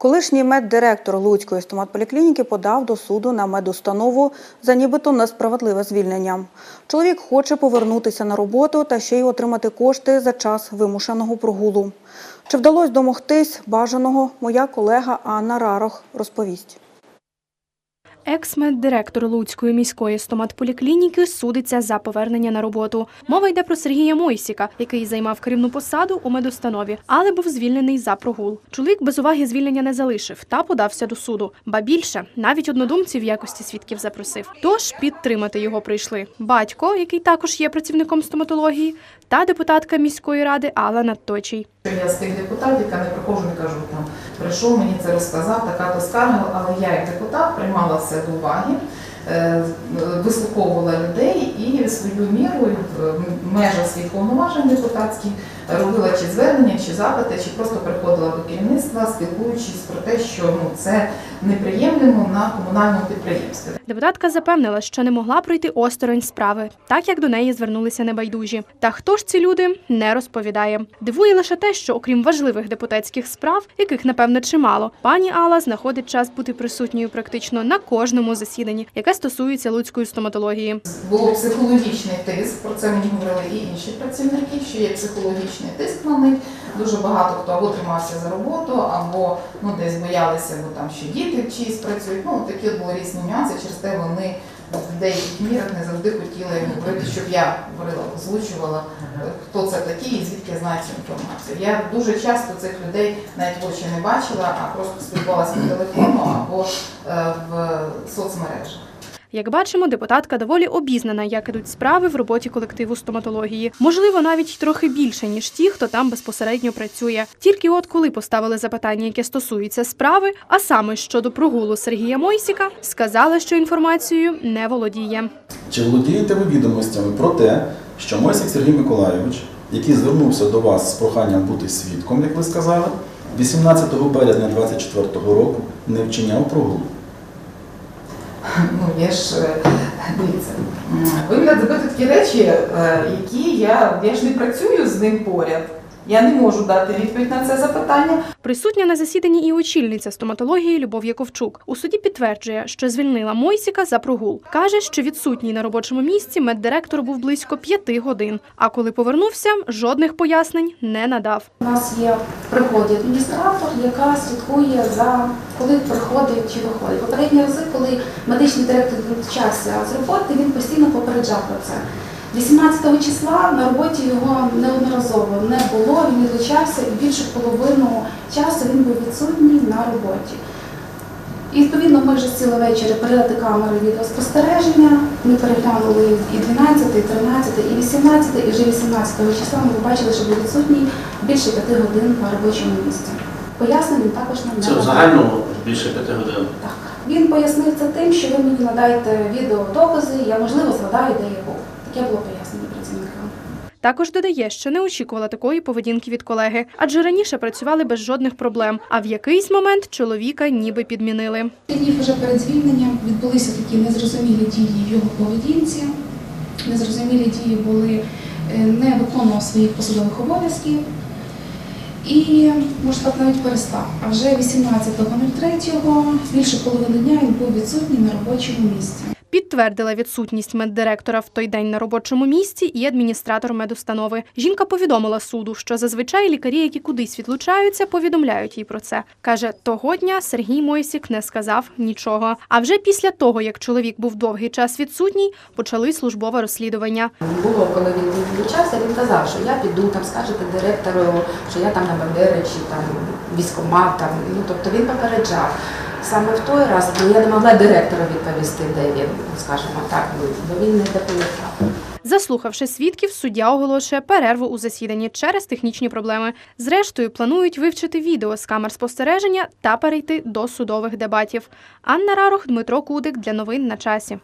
Колишній меддиректор Луцької стоматполіклініки подав до суду на медустанову за нібито несправедливе звільнення. Чоловік хоче повернутися на роботу та ще й отримати кошти за час вимушеного прогулу. Чи вдалося домогтись бажаного, моя колега Анна Рарох розповість. Екс-меддиректор Луцької міської стоматполіклініки судиться за повернення на роботу. Мова йде про Сергія Мойсіка, який займав керівну посаду у медустанові, але був звільнений за прогул. Чоловік без уваги звільнення не залишив та подався до суду. Ба більше навіть однодумців в якості свідків запросив. Тож підтримати його прийшли батько, який також є працівником стоматології, та депутатка міської ради Алла Надточій. Я з тих депутатів, яка не приходжу, не кажу, там прийшов, мені це розказав, така то скарга, але я як депутат приймала все до уваги, е, вислуховувала людей свою міру в межах своїх повноважень депутатських робила чи звернення, чи запити, чи просто приходила до керівництва, спілкуючись про те, що ну, це неприємнимо на комунальному підприємстві. Депутатка запевнила, що не могла пройти осторонь справи, так як до неї звернулися небайдужі. Та хто ж ці люди не розповідає. Дивує лише те, що окрім важливих депутатських справ, яких напевно чимало, пані Алла знаходить час бути присутньою практично на кожному засіданні, яке стосується луцької стоматології. Було психологічний тиск, про це мені говорили і інші працівники, що є психологічний тиск на них. Дуже багато хто або тримався за роботу, або ну десь боялися, бо там ще діти чиїсь працюють. Ну такі от були різні нюанси. Через те вони в деяких мірах не завжди хотіли говорити, щоб я говорила, озвучувала, хто це такі і звідки я знаю цю інформацію. Я дуже часто цих людей навіть в очі не бачила, а просто спілкувалася по телефону або е, в соцмережах. Як бачимо, депутатка доволі обізнана, як ідуть справи в роботі колективу стоматології. Можливо, навіть трохи більше ніж ті, хто там безпосередньо працює. Тільки от коли поставили запитання, яке стосується справи, а саме щодо прогулу Сергія Мойсіка, сказала, що інформацією не володіє. Чи володієте ви відомостями про те, що Мойсик Сергій Миколайович, який звернувся до вас з проханням бути свідком, як ви сказали, 18 березня 2024 року не вчиняв прогул? Ну, є ж е, дивіться, Вигляд ви такі речі, е, які я, я ж не працюю з ним поряд. Я не можу дати відповідь на це запитання. Присутня на засіданні і очільниця стоматології Любов Яковчук. У суді підтверджує, що звільнила Мойсіка за прогул. Каже, що відсутній на робочому місці меддиректор був близько п'яти годин. А коли повернувся, жодних пояснень не надав. У нас є приходить адміністратор, яка слідкує за коли приходить чи виходить. Попередні рази, коли медичний директор відлучався з роботи, він постійно попереджав про це. 18 числа на роботі його неодноразово не було, він відлучався і більшу половину часу він був відсутній на роботі. І відповідно ми вже цілий вечір передати камери відеоспостереження. Ми переглянули і 12, і 13, і 18, і вже 18 числа ми побачили, що був відсутній більше 5 годин на робочому місці. Пояснень він також нам не Це в загальному більше п'яти годин. Так. Він пояснив це тим, що ви мені надаєте відеодокази, я можливо згадаю, де я був. Таке було пояснення працівника. Також додає, що не очікувала такої поведінки від колеги, адже раніше працювали без жодних проблем. А в якийсь момент чоловіка ніби підмінили. Днів вже перед звільненням відбулися такі незрозумілі дії в його поведінці. Незрозумілі дії були е, не виконував своїх посадових обов'язків і, може так, навіть перестав. А вже 18.03 більше половини дня він був відсутній на робочому місці. Підтвердила відсутність меддиректора в той день на робочому місці і адміністратор медустанови. Жінка повідомила суду, що зазвичай лікарі, які кудись відлучаються, повідомляють їй про це. Каже, того дня Сергій Мойсік не сказав нічого. А вже після того, як чоловік був довгий час відсутній, почали службове розслідування. Було, коли він відлучався, він казав, що я піду, там скажете директору, що я там на Бандери чи там військомат, там, ну, тобто він попереджав. Саме в той раз ну, я не могла директору відповісти, де він, скажімо так, ну, бо він не доповідав. Заслухавши свідків, суддя оголошує перерву у засіданні через технічні проблеми. Зрештою, планують вивчити відео з камер спостереження та перейти до судових дебатів. Анна Рарох, Дмитро Кудик для новин на часі.